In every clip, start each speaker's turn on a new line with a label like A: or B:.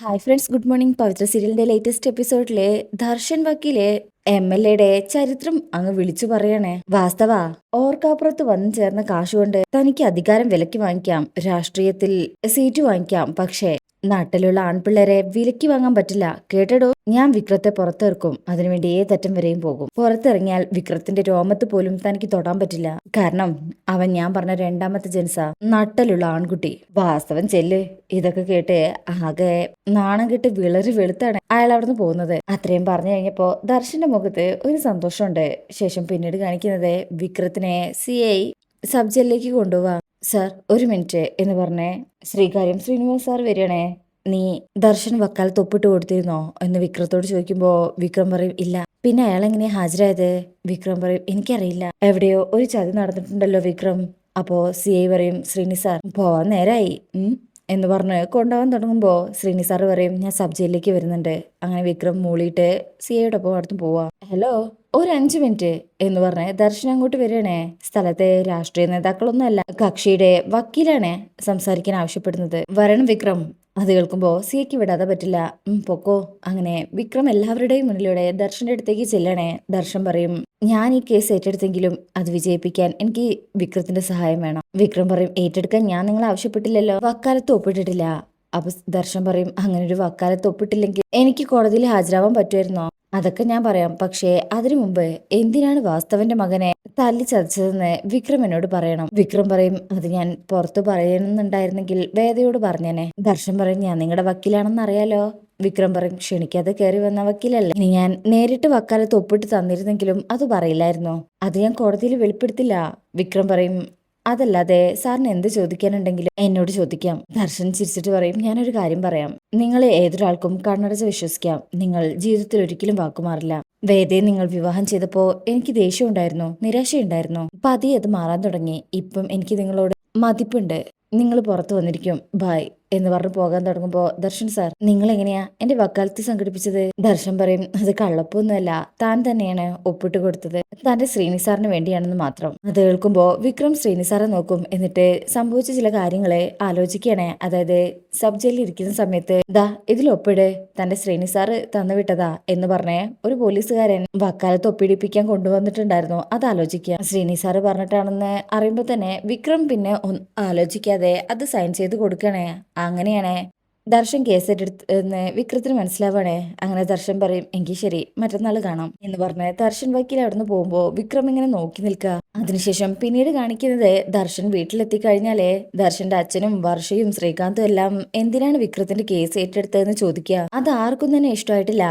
A: Hi friends good morning Pavithra സീരിയലിന്റെ latest എപ്പിസോഡിലെ Darshan വക്കീലെ M L എയുടെ ചരിത്രം അങ്ങ് വിളിച്ചു പറയണേ. വാസ്തവ ഓർക്കാപ്പുറത്ത് വന്നു ചേർന്ന കാശുകൊണ്ട് തനിക്ക് അധികാരം വിലക്കി വാങ്ങിക്കാം. രാഷ്ട്രീയത്തിൽ സീറ്റ് വാങ്ങിക്കാം. പക്ഷേ നാട്ടിലുള്ള ആൺപിള്ളേരെ വിലക്ക് വാങ്ങാൻ പറ്റില്ല. കേട്ടടോ ഞാൻ വിക്രത്തെ പുറത്തിറക്കും. അതിനുവേണ്ടി ഏതറ്റം വരെയും പോകും. പുറത്തിറങ്ങിയാൽ വിക്രത്തിന്റെ രോമത്ത് പോലും തനിക്ക് തൊടാൻ പറ്റില്ല. കാരണം അവൻ ഞാൻ പറഞ്ഞ രണ്ടാമത്തെ ജൻസ നട്ടലുള്ള ആൺകുട്ടി. വാസ്തവൻ ചെല്ല്. ഇതൊക്കെ കേട്ട് ആകെ നാണം കെട്ട് വിളറി വെളുത്താണ് അയാൾ അവിടുന്ന് പോകുന്നത്. അത്രയും പറഞ്ഞു കഴിഞ്ഞപ്പോ ദർശന്റെ മുഖത്ത് ഒരു സന്തോഷമുണ്ട്. ശേഷം പിന്നീട് കാണിക്കുന്നത് വിക്രത്തിനെ സി ഐ സബ് ജയിലിലേക്ക് കൊണ്ടുപോവാ. സർ ഒരു മിനിറ്റ് എന്ന് പറഞ്ഞേ ശ്രീകാര്യം ശ്രീനിവാസ് സാർ വരികയാണേ. നീ ദർശൻ വക്കാൽ തൊപ്പിട്ട് കൊടുത്തിരുന്നോ? എന്ന് വിക്രത്തോട് ചോദിക്കുമ്പോൾ വിക്രം പറയും ഇല്ല. പിന്നെ അയാൾ എങ്ങനെയാ ഹാജരായത്? വിക്രം പറയും എനിക്കറിയില്ല. എവിടെയോ ഒരു ചതി നടന്നിട്ടുണ്ടല്ലോ വിക്രം. അപ്പോ സി ഐ പറയും ശ്രീനി സാർ പോവാൻ നേരായി. എന്ന് പറഞ്ഞ് കൊണ്ടുപോകാൻ തുടങ്ങുമ്പോൾ ശ്രീനി സാർ പറയും ഞാൻ സബ് ജയിലിലേക്ക് വരുന്നുണ്ട്. അങ്ങനെ വിക്രം മൂളിയിട്ട് സി ഐയോടൊപ്പം അടുത്ത് പോവാ. ഹലോ? ഒരു അഞ്ച് മിനിറ്റ് എന്ന് പറഞ്ഞ് ദർശനം അങ്ങോട്ട് വരികയാണേ. സ്ഥലത്തെ രാഷ്ട്രീയ നേതാക്കളൊന്നുമല്ല കക്ഷിയുടെ വക്കീലാണ് സംസാരിക്കാൻ ആവശ്യപ്പെടുന്നത്. വരണം വിക്രം അത് കേൾക്കുമ്പോൾ സിയയ്ക്ക് വിടാതെ പറ്റില്ല. പൊക്കോ. അങ്ങനെ വിക്രം എല്ലാവരുടെയും മുന്നിലൂടെ ദർശന്റെ അടുത്തേക്ക് ചെല്ലണേ. ദർശൻ പറയും ഞാൻ ഈ കേസ് ഏറ്റെടുത്തെങ്കിലും അത് വിജയിപ്പിക്കാൻ എനിക്ക് വിക്രത്തിന്റെ സഹായം വേണം. വിക്രം പറയും ഏറ്റെടുക്കാൻ ഞാൻ നിങ്ങൾ ആവശ്യപ്പെട്ടില്ലല്ലോ. വക്കാലത്ത് ഒപ്പിട്ടിട്ടില്ല. അപ്പൊ ദർശൻ പറയും അങ്ങനെ ഒരു വക്കാലത്ത് ഒപ്പിട്ടില്ലെങ്കിൽ എനിക്ക് കോടതിയിൽ ഹാജരാവാൻ പറ്റുമായിരുന്നോ? അതൊക്കെ ഞാൻ പറയാം. പക്ഷേ അതിനു മുമ്പ് എന്തിനാണ് വാസ്തവന്റെ മകനെ തല്ലി ചതച്ചതെന്ന് വിക്രം എന്നോട് പറയണം. വിക്രം പറയും അത് ഞാൻ പുറത്തു പറയണമെന്നുണ്ടായിരുന്നെങ്കിൽ വേദയോട് പറഞ്ഞേനെ. ദർശൻ പറയും ഞാൻ നിങ്ങളുടെ വക്കീലാണെന്ന് അറിയാലോ? വിക്രം പറയും ക്ഷണിക്കാതെ കയറി വന്ന വക്കീലല്ലേ? ഇനി ഞാൻ നേരിട്ട് വക്കാലത്ത് ഒപ്പിട്ട് തന്നിരുന്നെങ്കിലും അത് പറയില്ലായിരുന്നു? അത് ഞാൻ കോടതിയിൽ വെളിപ്പെടുത്തില്ല. വിക്രം പറയും അതല്ലാതെ സാറിന് എന്ത് ചോദിക്കാനുണ്ടെങ്കിലും എന്നോട് ചോദിക്കാം. ദർശൻ ചിരിച്ചിട്ട് പറയും ഞാനൊരു കാര്യം പറയാം. നിങ്ങളെ ഏതൊരാൾക്കും കണ്ണടച്ച് വിശ്വസിക്കാം. നിങ്ങൾ ജീവിതത്തിൽ ഒരിക്കലും വാക്കുമാറില്ല വേദയെ നിങ്ങൾ വിവാഹം ചെയ്തപ്പോ എനിക്ക് ദേഷ്യമുണ്ടായിരുന്നു നിരാശയുണ്ടായിരുന്നു. പതിയെ അത് മാറാൻ തുടങ്ങി. ഇപ്പം എനിക്ക് നിങ്ങളോട് മതിപ്പുണ്ട്. നിങ്ങൾ പുറത്തു വന്നിരിക്കും. ബായ് എന്ന് പറഞ്ഞ് പോകാൻ തുടങ്ങുമ്പോ ദർശൻ സാർ നിങ്ങൾ എങ്ങനെയാ എന്റെ വക്കാലത്ത് സംഘടിപ്പിച്ചത്? ദർശൻ പറയും അത് കള്ളപ്പൊന്നുമല്ല. താൻ തന്നെയാണ് ഒപ്പിട്ട് കൊടുത്തത്. തന്റെ ശ്രീനി സാറിന് വേണ്ടിയാണെന്ന് മാത്രം. അത് കേൾക്കുമ്പോ വിക്രം ശ്രീനി സാറെ നോക്കും. എന്നിട്ട് സംഭവിച്ച ചില കാര്യങ്ങളെ ആലോചിക്കുകയാണ്. അതായത് സബ് ജയിലിൽ ഇരിക്കുന്ന സമയത്ത് ദാ ഇതിൽ ഒപ്പിട്. തന്റെ ശ്രീനി സാറ് തന്നു വിട്ടതാ എന്ന് പറഞ്ഞ് ഒരു പോലീസുകാരൻ വക്കാലത്ത് ഒപ്പിടിപ്പിക്കാൻ കൊണ്ടുവന്നിട്ടുണ്ടായിരുന്നു. അത് ആലോചിക്കുക. ശ്രീനി സാറ് പറഞ്ഞിട്ടാണെന്ന് അറിയുമ്പോൾ തന്നെ വിക്രം പിന്നെ ആലോചിക്കാതെ അത് സൈൻ ചെയ്ത് കൊടുക്കണേ അങ്ങനെയാണേ. ദർശൻ കേസ് ഏറ്റെടുത്തെന്ന് വിക്രത്തിന് മനസ്സിലാവണേ. അങ്ങനെ ദർശൻ പറയും എങ്കിൽ ശരി മറ്റന്നാൾ കാണാം. എന്ന് പറഞ്ഞ് ദർശൻ വക്കീൽ അവിടുന്ന് പോകുമ്പോ വിക്രം ഇങ്ങനെ നോക്കി നിൽക്കുക അതിനുശേഷം പിന്നീട് കാണിക്കുന്നത് ദർശൻ വീട്ടിലെത്തി കഴിഞ്ഞാലേ ദർശന്റെ അച്ഛനും വർഷയും ശ്രീകാന്തും എല്ലാം എന്തിനാണ് വിക്രത്തിന്റെ കേസ് ഏറ്റെടുത്തതെന്ന് ചോദിക്കുക അത് ആർക്കും തന്നെ ഇഷ്ടമായിട്ടില്ല.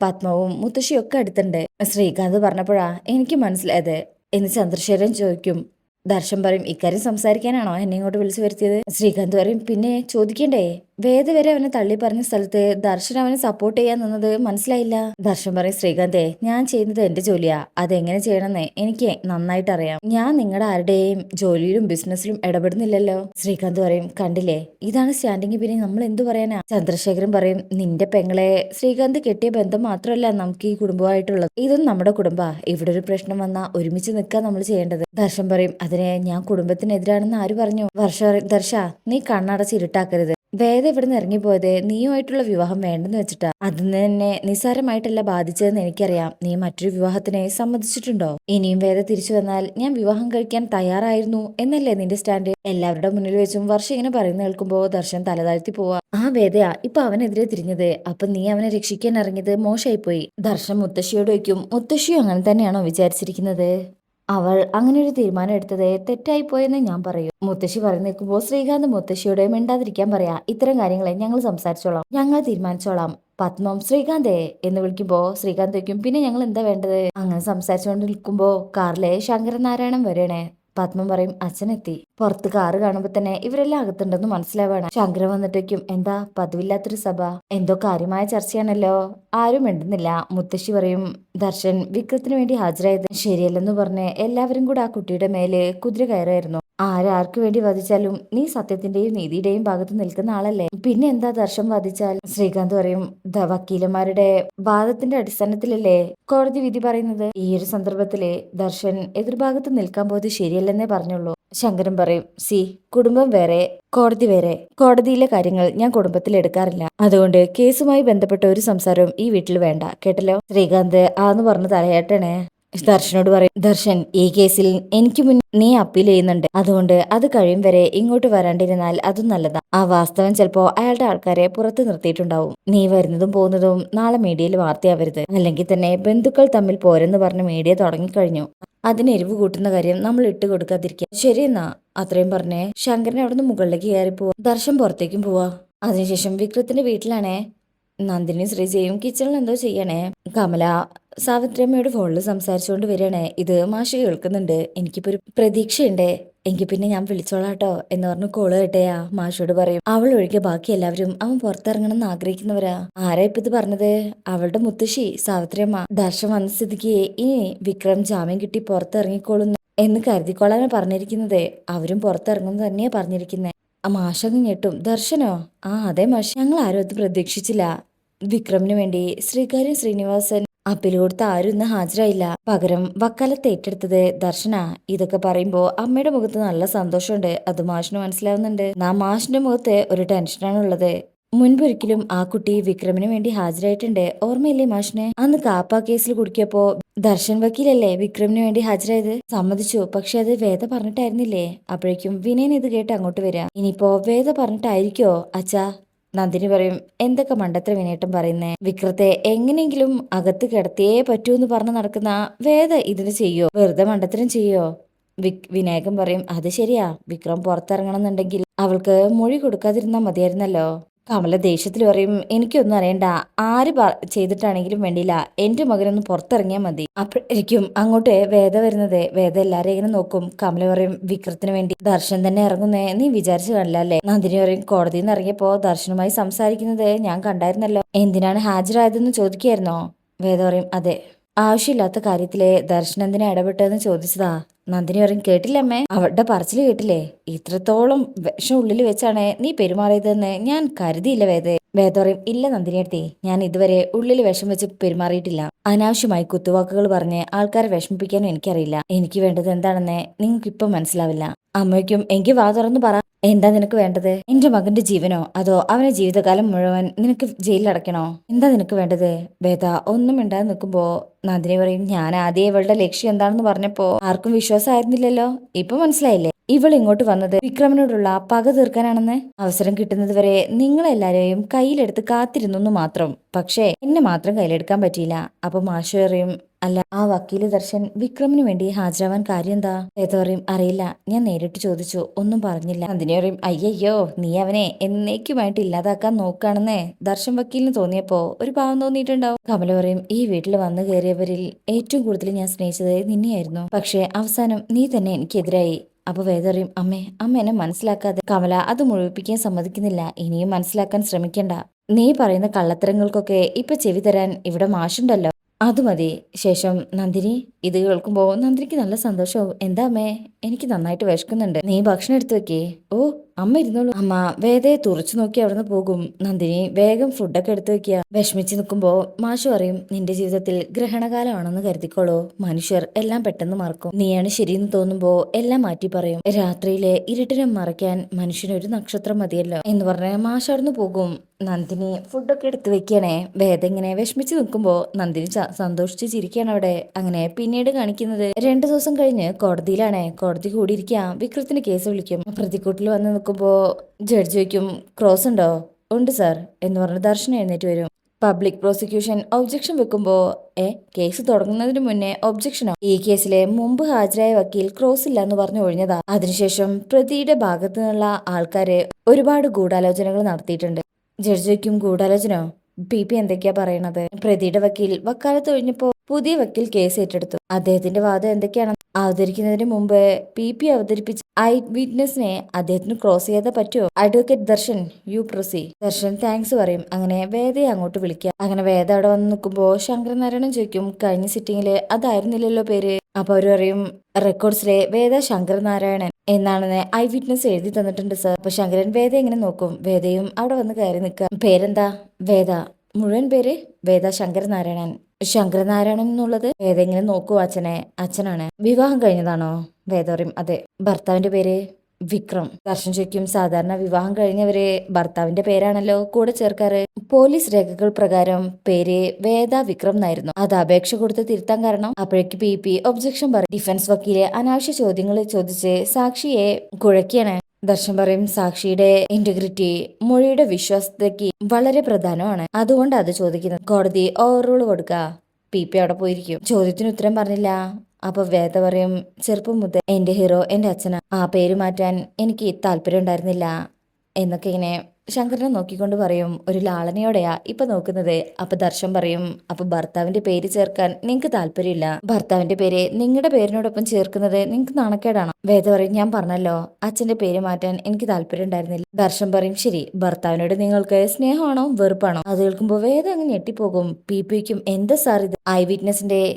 A: പത്മവും മുത്തശ്ശിയും ഒക്കെ അടുത്തുണ്ട്. ശ്രീകാന്ത് പറഞ്ഞപ്പോഴാ എനിക്ക് മനസ്സിലായത്. എന്ന് ചന്ദ്രശേഖരൻ ചോദിക്കും ദർശൻ പറയും ഇക്കാര്യം സംസാരിക്കാനാണോ എന്നെ ഇങ്ങോട്ട് വിളിച്ചു വരുത്തിയത്? ശ്രീകാന്ത് പറയും പിന്നെ ചോദിക്കണ്ടേ? വേദ വരെ അവനെ തള്ളി പറഞ്ഞ സ്ഥലത്ത് ദർശൻ അവനെ സപ്പോർട്ട് ചെയ്യാൻ നിന്നത് മനസ്സിലായില്ല? ദർശൻ പറയും ശ്രീകാന്തേ ഞാൻ ചെയ്യുന്നത് എന്റെ ജോലിയാ. അതെങ്ങനെ ചെയ്യണമെന്ന് എനിക്ക് നന്നായിട്ട് അറിയാം ഞാൻ നിങ്ങളുടെ ആരുടെയും ജോലിയിലും ബിസിനസ്സിലും ഇടപെടുന്നില്ലല്ലോ. ശ്രീകാന്ത് പറയും കണ്ടില്ലേ? ഇതാണ് സ്റ്റാൻഡിങ് പിന്നെ നമ്മൾ എന്തു പറയാനാ? ചന്ദ്രശേഖരൻ പറയും നിന്റെ പെങ്ങളെ ശ്രീകാന്ത് കെട്ടിയ ബന്ധം മാത്രമല്ല നമുക്ക് ഈ കുടുംബമായിട്ടുള്ളത് ഇതും നമ്മുടെ കുടുംബ. ഇവിടെ ഒരു പ്രശ്നം വന്നാ ഒരുമിച്ച് നിൽക്കാൻ നമ്മൾ ചെയ്യേണ്ടത്. ദർശൻ പറയും അതിനെ ഞാൻ കുടുംബത്തിനെതിരാണെന്ന് ആര് പറഞ്ഞു? വർഷ ദർശ നീ കണ്ണടച്ച് ഇരുട്ടാക്കരുത്. വേദ ഇവിടെ നിന്ന് ഇറങ്ങിപ്പോയത് നീയുമായിട്ടുള്ള വിവാഹം വേണ്ടെന്ന് വെച്ചിട്ടാ. അതിന് തന്നെ നിസ്സാരമായിട്ടല്ല ബാധിച്ചതെന്ന് എനിക്കറിയാം. നീ മറ്റൊരു വിവാഹത്തിനെ സമ്മതിച്ചിട്ടുണ്ടോ? ഇനിയും വേദ തിരിച്ചു വന്നാൽ ഞാൻ വിവാഹം കഴിക്കാൻ തയ്യാറായിരുന്നു എന്നല്ലേ നിന്റെ സ്റ്റാൻഡ്? എല്ലാവരുടെ മുന്നിൽ വെച്ചും വർഷ ഇങ്ങനെ പറയുന്ന കേൾക്കുമ്പോ ദർശൻ തലതാഴ്ത്തി പോവാ. ആ വേദയാ ഇപ്പൊ അവനെതിരെ തിരിഞ്ഞത്. അപ്പൊ നീ അവനെ രക്ഷിക്കാൻ ഇറങ്ങിയത് മോശമായിപ്പോയി ദർശൻ മുത്തശ്ശിയോട് വയ്ക്കും മുത്തശ്ശിയും അങ്ങനെ തന്നെയാണോ വിചാരിച്ചിരിക്കുന്നത്? അവൾ അങ്ങനെ ഒരു തീരുമാനം എടുത്തത് തെറ്റായി പോയെന്ന് ഞാൻ പറയും. മുത്തശ്ശി പറഞ്ഞു നിൽക്കുമ്പോൾ ശ്രീകാന്ത് മുത്തശ്ശിയോട് മിണ്ടാതിരിക്കാൻ പറയാ ഇത്തരം കാര്യങ്ങളെ ഞങ്ങൾ സംസാരിച്ചോളാം ഞങ്ങൾ തീരുമാനിച്ചോളാം. പത്മം ശ്രീകാന്തേ എന്ന് വിളിക്കുമ്പോ ശ്രീകാന്ത് വയ്ക്കും പിന്നെ ഞങ്ങൾ എന്താ വേണ്ടത്? അങ്ങനെ സംസാരിച്ചുകൊണ്ട് നിൽക്കുമ്പോ കാറിലെ ശങ്കരനാരായണൻ വരണേ പത്മം പറയും അച്ഛനെത്തി. പുറത്ത് കാറ് കാണുമ്പോ തന്നെ ഇവരെല്ലാം അകത്തുണ്ടെന്ന് മനസ്സിലാവാണ്. ശങ്കരൻ വന്നിട്ടേക്കും എന്താ പതിവില്ലാത്തൊരു സഭ? എന്തോ കാര്യമായ ചർച്ചയാണല്ലോ. ആരും മിണ്ടുന്നില്ല. മുത്തശ്ശി പറയും ദർശൻ വിക്രത്തിന് വേണ്ടി ഹാജരായത് ശരിയല്ലെന്ന് പറഞ്ഞ് എല്ലാവരും കൂടെ ആ കുട്ടിയുടെ മേലെ കുതിര കയറായിരുന്നു ആരാർക്ക് വേണ്ടി വധിച്ചാലും നീ സത്യത്തിന്റെയും നീതിയുടെയും ഭാഗത്ത് നിൽക്കുന്ന ആളല്ലേ? പിന്നെ എന്താ ദർശം വധിച്ചാൽ? ശ്രീകാന്ത് പറയും "ദ വക്കീലന്മാരുടെ വാദത്തിന്റെ അടിസ്ഥാനത്തിലല്ലേ? കോടതി വിധി പറയുന്നത് ഈ ഒരു സന്ദർഭത്തിലെ ദർശൻ എതിർഭാഗത്ത് നിൽക്കാൻ പോയത് ശരിയല്ലെന്നേ പറഞ്ഞുള്ളൂ. ശങ്കരൻ പറയും സി കുടുംബം വേറെ കോടതി വേറെ. കോടതിയിലെ കാര്യങ്ങൾ ഞാൻ കുടുംബത്തിൽ എടുക്കാറില്ല. അതുകൊണ്ട് കേസുമായി ബന്ധപ്പെട്ട ഒരു സംസാരവും ഈ വീട്ടിൽ വേണ്ട. കേട്ടല്ലോ? ശ്രീകാന്ത് ആന്ന് പറഞ്ഞ് തലയാട്ടണേ. ദർശനോട് പറയും ദർശൻ ഈ കേസിൽ എനിക്ക് മുന്നേ നീ അപ്പീൽ ചെയ്യുന്നുണ്ട്. അതുകൊണ്ട് അത് കഴിയും വരെ ഇങ്ങോട്ട് വരാണ്ടിരുന്നാൽ അതും നല്ലതാ. ആ വാസ്തവം ചിലപ്പോ അയാളുടെ ആൾക്കാരെ പുറത്ത് നിർത്തിയിട്ടുണ്ടാവും. നീ വരുന്നതും പോകുന്നതും നാളെ മീഡിയയിൽ വാർത്തയാവരുത്. അല്ലെങ്കിൽ തന്നെ ബന്ധുക്കൾ തമ്മിൽ പോരെന്ന് പറഞ്ഞ് മീഡിയ തുടങ്ങിക്കഴിഞ്ഞു. അതിന് എരിവ് കൂട്ടുന്ന കാര്യം നമ്മൾ ഇട്ട് കൊടുക്കാതിരിക്കുക ശരിയെന്നാ അത്രയും പറഞ്ഞേ ശങ്കരൻ അവിടുന്ന് മുകളിലേക്ക് കയറി പോവാ ദർശൻ പുറത്തേക്കും പോവാ. അതിനുശേഷം വിക്രത്തിന്റെ വീട്ടിലാണേ. നന്ദിനി ശ്രീജയും കിച്ചണിൽ എന്തോ ചെയ്യണേ. കമല സാവിത്രിയമ്മയോട് ഫോണിൽ സംസാരിച്ചുകൊണ്ട് വരികയാണേ. ഇത് മാഷ് കേൾക്കുന്നുണ്ട്. എനിക്കിപ്പോ ഒരു പ്രതീക്ഷയുണ്ട്. എങ്കിൽ പിന്നെ ഞാൻ വിളിച്ചോളാട്ടോ എന്ന് പറഞ്ഞു കോൾ കേട്ടയാ മാഷോട് പറയും. അവൾ ഒഴികെ ബാക്കി എല്ലാവരും അവൻ പുറത്തിറങ്ങണം എന്ന് ആഗ്രഹിക്കുന്നവരാ. ആരാ ഇപ്പൊ ഇത് പറഞ്ഞത്? അവളുടെ മുത്തശ്ശി സാവിത്രിയമ്മ. ദർശം വന്ന സ്ഥിതിക്ക് ഇനി വിക്രം ജാമ്യം കിട്ടി പുറത്തിറങ്ങിക്കോളുന്നു എന്ന് കരുതിക്കൊള്ളാനാ പറഞ്ഞിരിക്കുന്നത്. അവരും പുറത്തിറങ്ങുന്നു തന്നെയാ പറഞ്ഞിരിക്കുന്നത് ആ മാഷങ്ങ് ഞെട്ടും. ദർശനോ? ആ അതെ മാഷ. ഞങ്ങൾ ആരും അത് പ്രതീക്ഷിച്ചില്ല. വിക്രമിന് വേണ്ടി ശ്രീകാര്യം ശ്രീനിവാസൻ അപ്പീൽ കൊടുത്ത ആരും ഇന്ന് ഹാജരായില്ല. പകരം വക്കാലത്ത് ഏറ്റെടുത്തത് ദർശന. ഇതൊക്കെ പറയുമ്പോ അമ്മയുടെ മുഖത്ത് നല്ല സന്തോഷമുണ്ട്. അത് മാഷിന് മനസ്സിലാവുന്നുണ്ട്. നാ മാഷിന്റെ മുഖത്ത് ഒരു ടെൻഷനാണുള്ളത് മുൻപൊരിക്കലും ആ കുട്ടി വിക്രമിന് വേണ്ടി ഹാജരായിട്ടുണ്ട്. ഓർമ്മയില്ലേ മാഷിന്? അന്ന് കാപ്പ കേസിൽ കുടുക്കിയപ്പോ ദർശൻ വക്കീലല്ലേ വിക്രമിന് വേണ്ടി ഹാജരായത്? സമ്മതിച്ചു. പക്ഷെ അത് വേദ പറഞ്ഞിട്ടായിരുന്നില്ലേ? അപ്പോഴേക്കും വിനയൻ ഇത് കേട്ട് അങ്ങോട്ട് വരിക ഇനിയിപ്പോ വേദ പറഞ്ഞിട്ടായിരിക്കോ? അച്ഛാ. നന്ദിനി പറയും എന്തൊക്കെ മണ്ടത്ര വിനേട്ടം പറയുന്നേ? വിക്രത്തെ എങ്ങനെയെങ്കിലും അകത്ത് കിടത്തിയേ പറ്റൂ എന്ന് പറഞ്ഞ് നടക്കുന്ന വേദ ഇതിന് ചെയ്യോ? വെറുതെ മണ്ടത്തരം ചെയ്യോ? വിക് വിനായകൻ പറയും അത് ശരിയാ. വിക്രം പുറത്തിറങ്ങണം എന്നുണ്ടെങ്കിൽ അവൾക്ക് മൊഴി കൊടുക്കാതിരുന്നാ മതിയായിരുന്നല്ലോ. കമല ദേഷ്യത്തിൽ പറയും എനിക്കൊന്നും അറിയണ്ട. ആര് ചെയ്തിട്ടാണെങ്കിലും വേണ്ടിയില്ല. എന്റെ മകനൊന്ന് പുറത്തിറങ്ങിയാൽ മതി. അപ്പോഴേക്കും അങ്ങോട്ട് വേദ വരുന്നത്. വേദ എല്ലാരെയും ഇങ്ങനെ നോക്കും. കമല പറയും വിക്രത്തിന് വേണ്ടി ദർശൻ തന്നെ ഇറങ്ങുന്നേ. നീ വിചാരിച്ചു കാണില്ല അല്ലേ? നന്ദിനി പറയും കോടതിയിൽ നിന്ന് ഇറങ്ങിയപ്പോ ദർശനുമായി സംസാരിക്കുന്നത് ഞാൻ കണ്ടായിരുന്നല്ലോ. എന്തിനാണ് ഹാജരായതെന്ന് ചോദിക്കായിരുന്നോ വേദ പറയും അതെ. ആവശ്യമില്ലാത്ത കാര്യത്തിലെ ദർശൻ എന്തിനാ ഇടപെട്ടതെന്ന് ചോദിച്ചതാ. നന്ദിനി പറയും കേട്ടില്ലമ്മേ അവളുടെ പറച്ചിൽ കേട്ടില്ലേ? ഇത്രത്തോളം വിഷം ഉള്ളിൽ വെച്ചാണ് നീ പെരുമാറിയതെന്ന് ഞാൻ കരുതിയില്ല വേദ. വേദ പറയും ഇല്ല നന്ദിനിയടുത്തി ഞാൻ ഇതുവരെ ഉള്ളിൽ വിഷം വെച്ച് പെരുമാറിയിട്ടില്ല. അനാവശ്യമായി കുത്തുവാക്കുകൾ പറഞ്ഞ് ആൾക്കാരെ വിഷമിപ്പിക്കാനും എനിക്കറിയില്ല. എനിക്ക് വേണ്ടത് എന്താണെന്ന് നിങ്ങൾക്ക് ഇപ്പം മനസ്സിലാവില്ല. അമ്മയ്ക്കും എങ്കിൽ വാ തുറന്ന് പറ. എന്താ നിനക്ക് വേണ്ടത്? എന്റെ മകന്റെ ജീവനോ? അതോ അവനെ ജീവിതകാലം മുഴുവൻ നിനക്ക് ജയിലിൽ അടയ്ക്കണോ? എന്താ നിനക്ക് വേണ്ടത്? വേദ ഒന്നും മിണ്ടാതെ നിൽക്കുമ്പോ നന്ദിനി പറയും ഞാൻ ആദ്യം ഇവളുടെ ലക്ഷ്യം എന്താണെന്ന് പറഞ്ഞപ്പോ ആർക്കും വിശ്വാസമായിരുന്നില്ലല്ലോ? ഇപ്പൊ മനസ്സിലായില്ലേ? ഇവൾ ഇങ്ങോട്ട് വന്നത് വിക്രമനോടുള്ള പക തീർക്കാനാണെന്ന്. അവസരം കിട്ടുന്നത് വരെ നിങ്ങളെല്ലാരെയും കയ്യിലെടുത്ത് കാത്തിരുന്നു മാത്രം. പക്ഷേ എന്നെ മാത്രം കയ്യിലെടുക്കാൻ പറ്റിയില്ല. അപ്പൊ മാഷ് അല്ല ആ വക്കീൽ ദർശൻ വിക്രമിന് വേണ്ടി ഹാജരാവാൻ കാര്യം എന്താ? ഏതോറിയും അറിയില്ല. ഞാൻ നേരിട്ട് ചോദിച്ചു. ഒന്നും പറഞ്ഞില്ല. നന്ദിനി അയ്യയ്യോ നീ അവനെ എന്നേക്കുമായിട്ട് ഇല്ലാതാക്കാൻ നോക്കുകയാണെന്നേ ദർശൻ വക്കീലിന് തോന്നിയപ്പോ ഒരു പാവം തോന്നിയിട്ടുണ്ടാവും. കമല പറയും ഈ വീട്ടിൽ വന്നു കയറിയവരിൽ ഏറ്റവും കൂടുതൽ ഞാൻ സ്നേഹിച്ചത് നിന്നെയായിരുന്നു. പക്ഷേ അവസാനം നീ തന്നെ എനിക്കെതിരായി. അപ്പൊ വേദറിയും അമ്മേ അമ്മ എന്നെ മനസ്സിലാക്കാതെ കമല അത് മുഴുവിപ്പിക്കാൻ സമ്മതിക്കുന്നില്ല. ഇനിയും മനസ്സിലാക്കാൻ ശ്രമിക്കണ്ട. നീ പറയുന്ന കള്ളത്തരങ്ങൾക്കൊക്കെ ഇപ്പൊ ചെവി തരാൻ ഇവിടെ മാഷുണ്ടല്ലോ. അത് മതി. ശേഷം നന്ദിനി ഇത് കേൾക്കുമ്പോ നന്ദിനിക്ക് നല്ല സന്തോഷവും. എന്താ എനിക്ക് നന്നായിട്ട് വിശക്കുന്നുണ്ട്. നീ ഭക്ഷണം എടുത്തു വെക്കേ. ഓ അമ്മ ഇരുന്നോളൂ. അമ്മ വേദയെ തുറച്ചു നോക്കി അവിടുന്ന് പോകും. നന്ദിനി വേഗം ഫുഡൊക്കെ എടുത്തു വെക്കുക. വിഷമിച്ച് നിൽക്കുമ്പോ മാഷു പറയും നിന്റെ ജീവിതത്തിൽ ഗ്രഹണകാലമാണെന്ന് കരുതിക്കോളൂ. മനുഷ്യർ എല്ലാം പെട്ടെന്ന് മറക്കും. നീയാണ് ശരിയെന്ന് തോന്നുമ്പോ എല്ലാം മാറ്റി പറയും. രാത്രിയിലെ ഇരുട്ടിനെ മറയ്ക്കാൻ മനുഷ്യന് ഒരു നക്ഷത്രം മതിയല്ലോ. എന്ന് പറഞ്ഞ മാഷ് അവിടുന്ന് പോകും. നന്ദിനി ഫുഡൊക്കെ എടുത്തു വെക്കണേ വേദ ഇങ്ങനെ വിഷമിച്ച് നിൽക്കുമ്പോ നന്ദിനി സന്തോഷിച്ചു ചിരിക്കുകയാണ് അവിടെ. അങ്ങനെ പിന്നീട് കാണിക്കുന്നത് രണ്ടു ദിവസം കഴിഞ്ഞ് കോടതിയിലാണ്. കോടതി കൂടിയിരിക്കാം വിക്രത്തിന് കേസ് വിളിക്കും. പ്രതിക്കൂട്ടിൽ വന്ന് നിൽക്കുമ്പോ ജഡ്ജ് ചോദിക്കും ക്രോസ് ഉണ്ടോ? ഉണ്ട് സാർ എന്ന് പറഞ്ഞ് ദർശനം എഴുന്നേറ്റ് വരും. പബ്ലിക് പ്രോസിക്യൂഷൻ ഒബ്ജക്ഷൻ വെക്കുമ്പോൾ ഏ കേസ് തുടങ്ങുന്നതിന് മുന്നേ ഒബ്ജക്ഷനോ ഈ കേസിലെ മുമ്പ് ഹാജരായ വക്കീൽ ക്രോസ് ഇല്ല എന്ന് പറഞ്ഞു ഒഴിഞ്ഞതാ. അതിനുശേഷം പ്രതിയുടെ ഭാഗത്തു നിന്നുള്ള ആൾക്കാരെ ഒരുപാട് ഗൂഢാലോചനകൾ നടത്തിയിട്ടുണ്ട്. ജഡ്ജിക്കും ഗൂഢാലോചനോ പി പി എന്തൊക്കെയാ പറയണത്? പ്രതിയുടെ വക്കീൽ വക്കാലത്ത് ഒഴിഞ്ഞപ്പോ പുതിയ വക്കീൽ കേസ് ഏറ്റെടുത്തു. അദ്ദേഹത്തിന്റെ വാദം എന്തൊക്കെയാണ് അവതരിക്കുന്നതിന് മുമ്പ് പി പി അവതരിപ്പിച്ച ഐ വിറ്റ്നസിനെ അദ്ദേഹത്തിന് ക്രോസ് ചെയ്യാതെ പറ്റുമോ? Advocate Darshan you proceed. Darshan thanks പറയും. അങ്ങനെ വേദയെ അങ്ങോട്ട് വിളിക്കുക. അങ്ങനെ വേദ അവിടെ വന്ന് നിൽക്കുമ്പോ ശങ്കരനാരായണൻ ചോദിക്കും കഴിഞ്ഞ സിറ്റിങ്ങിൽ അതായിരുന്നില്ലല്ലോ പേര്? അപ്പൊ അവർ പറയും റെക്കോർഡ്സിലെ വേദ ശങ്കർ നാരായണൻ. എന്നാണെന്ന് ഐ വിറ്റ്നസ് എഴുതി തന്നിട്ടുണ്ട് സർ. അപ്പൊ ശങ്കരൻ വേദ എങ്ങനെ നോക്കും? വേദയും അവിടെ വന്ന് കയറി നിൽക്കുക. പേരെന്താ? വേദ. മുഴുവൻ പേര് വേദ ശങ്കരനാരായണൻ. ശങ്കരനാരായണൻ എന്നുള്ളത് വേദ എങ്ങനെ നോക്കൂ അച്ഛനെ? അച്ഛനാണ്. വിവാഹം കഴിഞ്ഞതാണോ? വേദ പറയും. അതെ. ഭർത്താവിന്റെ പേര്? വിക്രം. ദർശൻ ചോദിക്കും സാധാരണ വിവാഹം കഴിഞ്ഞവരെ ഭർത്താവിന്റെ പേരാണല്ലോ കൂടെ ചേർക്കാറ്. പോലീസ് രേഖകൾ പ്രകാരം പേര് വേദ വിക്രം എന്നായിരുന്നു. അത് അപേക്ഷ കൊടുത്ത് തിരുത്താൻ കാരണം അപ്പോഴേക്ക് പി പി ഒബ്ജക്ഷൻ പറയും ഡിഫൻസ് വക്കീലെ അനാവശ്യ ചോദ്യങ്ങൾ ചോദിച്ച് സാക്ഷിയെ കുഴക്കിയാണ്. ദർശൻ പറയും സാക്ഷിയുടെ ഇന്റഗ്രിറ്റി മൊഴിയുടെ വിശ്വാസത്തേക്ക് വളരെ പ്രധാനമാണ്. അതുകൊണ്ട് അത് ചോദിക്കുന്നത്. കോടതി ഓവർ റൂൾ കൊടുക്ക. പി പി അവിടെ പോയിരിക്കും. ചോദ്യത്തിന് ഉത്തരം പറഞ്ഞില്ല. അപ്പൊ വേദ പറയും ചെറുപ്പം മുതൽ എന്റെ ഹീറോ എന്റെ അച്ഛനാ. ആ പേര് മാറ്റാൻ എനിക്ക് താല്പര്യം ഉണ്ടായിരുന്നില്ല. എന്നൊക്കെ ഇങ്ങനെ ശങ്കരനെ നോക്കിക്കൊണ്ട് പറയും ഒരു ലാളനയോടെയാ ഇപ്പൊ നോക്കുന്നത്. അപ്പൊ ദർശൻ പറയും അപ്പൊ ഭർത്താവിന്റെ പേര് ചേർക്കാൻ നിങ്ങക്ക് താല്പര്യമില്ല. ഭർത്താവിന്റെ പേര് നിങ്ങളുടെ പേരിനോടൊപ്പം ചേർക്കുന്നത് നിങ്ങക്ക് നാണക്കേടാണോ? വേദ പറയും ഞാൻ പറഞ്ഞല്ലോ അച്ഛന്റെ പേര് മാറ്റാൻ എനിക്ക് താല്പര്യം ഉണ്ടായിരുന്നില്ല. ദർശൻ പറയും ശരി ഭർത്താവിനോട് നിങ്ങൾക്ക് സ്നേഹമാണോ വെറുപ്പാണോ? അത് കേൾക്കുമ്പോൾ വേദ അങ്ങ് ഞെട്ടിപ്പോകും. പി പിക്കും എന്താ സാർ ഇത് ഐ വിറ്റ്നസിന്റെ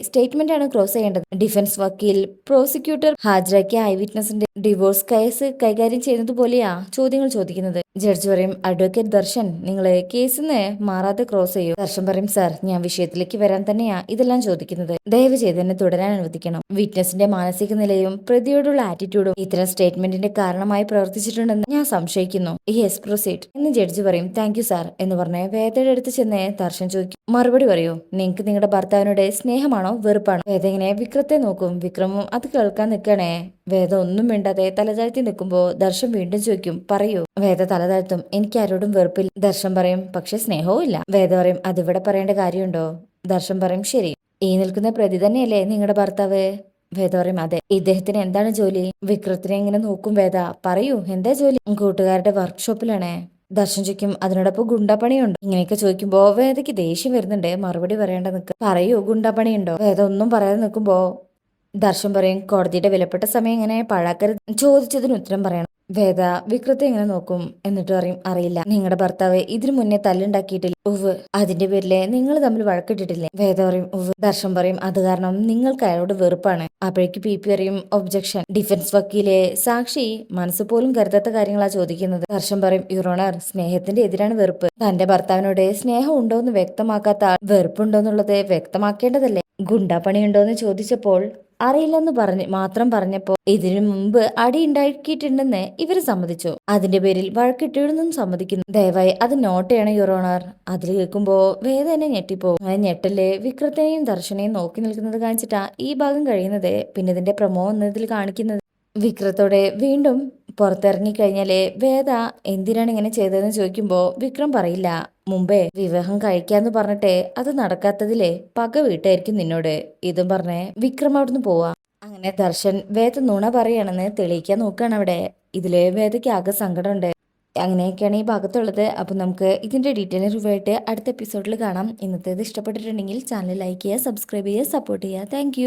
A: ആണ് ക്രോസ് ചെയ്യേണ്ടത്. ഡിഫൻസ് വക്കീൽ പ്രോസിക്യൂട്ടർ ഹാജരാക്കിയ ഐ വിറ്റ്നസിന്റെ ഡിവോഴ്സ് കേസ് കൈകാര്യം ചെയ്യുന്നത് പോലെയാ ചോദ്യങ്ങൾ ചോദിക്കുന്നത്. ജഡ്ജി പറയും അഡ്വക്കേറ്റ് ദർശൻ നിങ്ങൾ നിന്ന് മാറാതെ ക്രോസ് ചെയ്യൂ. ദർശൻ പറയും സാർ ഞാൻ വിഷയത്തിലേക്ക് വരാൻ തന്നെയാ ഇതെല്ലാം ചോദിക്കുന്നത്. ദയവ് ചെയ്ത് തുടരാൻ അനുവദിക്കണം. വിറ്റ്നസിന്റെ മാനസിക നിലയും പ്രതിയോടുള്ള ആറ്റിറ്റ്യൂഡും ഇത്തരം സ്റ്റേറ്റ്മെന്റിന്റെ കാരണമായി പ്രവർത്തിച്ചിട്ടുണ്ടെന്ന് ഞാൻ സംശയിക്കുന്നു. Yes proceed. എന്ന് ജഡ്ജി പറയും താങ്ക് യു സാർ എന്ന് പറഞ്ഞ് വേദയുടെ അടുത്ത് ചെന്ന് ദർശൻ ചോദിക്കും മറുപടി പറയൂ നിങ്ങൾക്ക് നിങ്ങളുടെ ഭർത്താവിനോട് സ്നേഹമാണോ വെറുപ്പാണോ? വേദ ഇങ്ങനെ വിക്രത്തെ നോക്കും. വിക്രമും അത് കേൾക്കാൻ നിൽക്കണേ. വേദ ഒന്നും മിണ്ടാതെ തലതാഴ്ത്തി നിൽക്കുമ്പോ ദർശൻ വീണ്ടും ചോദിക്കും പറയൂ. വേദ തലതാഴ്ത്തും എനിക്ക് ആരോടും വെറുപ്പില്ല. ദർശൻ പറയും പക്ഷെ സ്നേഹവും ഇല്ല. വേദ പറയും അതിവിടെ പറയേണ്ട കാര്യമുണ്ടോ? ദർശൻ പറയും ശരി. ഈ നിൽക്കുന്ന പ്രതി തന്നെയല്ലേ നിങ്ങളുടെ ഭർത്താവ്? വേദ പറയും അതെ. ഇദ്ദേഹത്തിന് എന്താണ് ജോലി? വിക്രത്തിനെ എങ്ങനെ നോക്കും വേദ പറയൂ എന്താ ജോലി? കൂട്ടുകാരുടെ വർക്ക്ഷോപ്പിലാണേ ദർശൻ ചോദിക്കും അതിനോടൊപ്പം ഗുണ്ടപ്പണിയുണ്ട്. ഇങ്ങനെയൊക്കെ ചോദിക്കുമ്പോ വേദയ്ക്ക് ദേഷ്യം വരുന്നുണ്ട്. മറുപടി പറയേണ്ട നിൽക്ക് പറയൂ ഗുണ്ടപ്പണിയുണ്ടോ? വേദ ഒന്നും പറയാതെ നിൽക്കുമ്പോ ദർശൻ പറയും കോടതിയുടെ വിലപ്പെട്ട സമയം ഇങ്ങനെ പാഴാക്കരുത്. ചോദിച്ചതിന് ഉത്തരം പറയണം. വേദ വിക്രത്തെ എങ്ങനെ നോക്കും എന്നിട്ട് പറയും അറിയില്ല. നിങ്ങളുടെ ഭർത്താവ് ഇതിനു മുന്നേ തല്ലുണ്ടാക്കിയിട്ടില്ല. ഉവ് അതിന്റെ പേരിലെ നിങ്ങൾ തമ്മിൽ വഴക്കിട്ടിട്ടില്ലേ? വേദ പറയും ഉവ് ദർശൻ പറയും അത് കാരണം നിങ്ങൾക്ക് അയാളോട് വെറുപ്പാണ്. അപ്പോഴേക്ക് പി പി പറയും ഒബ്ജക്ഷൻ ഡിഫൻസ് വക്കീലെ സാക്ഷി മനസ്സ് പോലും കരുതാത്ത കാര്യങ്ങളാ ചോദിക്കുന്നത്. ദർശൻ പറയും യുറോണർ സ്നേഹത്തിന്റെ എതിരാണ് വെറുപ്പ്. തന്റെ ഭർത്താവിനോട് സ്നേഹം ഉണ്ടോ എന്ന് വ്യക്തമാക്കാത്ത വെറുപ്പുണ്ടോ എന്നുള്ളത് വ്യക്തമാക്കേണ്ടതല്ലേ? ഗുണ്ടാപ്പണിയുണ്ടോന്ന് ചോദിച്ചപ്പോൾ അറിയില്ലെന്ന് പറഞ്ഞ് മാത്രം പറഞ്ഞപ്പോ ഇതിനു മുമ്പ് അടി ഉണ്ടാക്കിയിട്ടുണ്ടെന്ന് ഇവർ സമ്മതിച്ചു. അതിന്റെ പേരിൽ വഴക്കിട്ടിടുന്നും സമ്മതിക്കുന്നു. ദയവായി അത് നോട്ട് ചെയ്യണം യുറോണർ അതിൽ കേൾക്കുമ്പോ വേദന ഞെട്ടിപ്പോ അങ്ങനെ ഞെട്ടൽ വിക്രത്തിനെയും ദർശനെയും നോക്കി നിൽക്കുന്നത് കാണിച്ചിട്ടാ ഈ ഭാഗം കഴിയുന്നത്. പിന്നെ ഇതിന്റെ പ്രമോ എന്നതിൽ കാണിക്കുന്നത്. വിക്രത്തോടെ വീണ്ടും പുറത്തിറങ്ങിക്കഴിഞ്ഞാലേ വേദ എന്തിനാണ് ഇങ്ങനെ ചെയ്തതെന്ന് ചോദിക്കുമ്പോൾ വിക്രം പറയില്ല മുമ്പേ വിവാഹം കഴിക്കാന്ന് പറഞ്ഞിട്ടേ അത് നടക്കാത്തതിലെ പക വീട്ടായിരിക്കും നിന്നോട് ഇതും പറഞ്ഞേ വിക്രം അവിടുന്ന് പോവാ. അങ്ങനെ ദർശൻ വേദ നുണ പറയണെന്ന് തെളിയിക്കാൻ നോക്കുകയാണ് അവിടെ. ഇതിലെ വേദയ്ക്ക് ആകെ സങ്കടമുണ്ട്. അങ്ങനെയൊക്കെയാണ് ഈ ഭാഗത്തുള്ളത്. അപ്പം നമുക്ക് ഇതിന്റെ ഡീറ്റെയിൽ റിവ്യൂ അടുത്ത എപ്പിസോഡിൽ കാണാം. ഇന്നത്തേത് ഇഷ്ടപ്പെട്ടിട്ടുണ്ടെങ്കിൽ ചാനൽ ലൈക്ക് ചെയ്യുക സബ്സ്ക്രൈബ് ചെയ്യുക സപ്പോർട്ട് ചെയ്യുക. താങ്ക്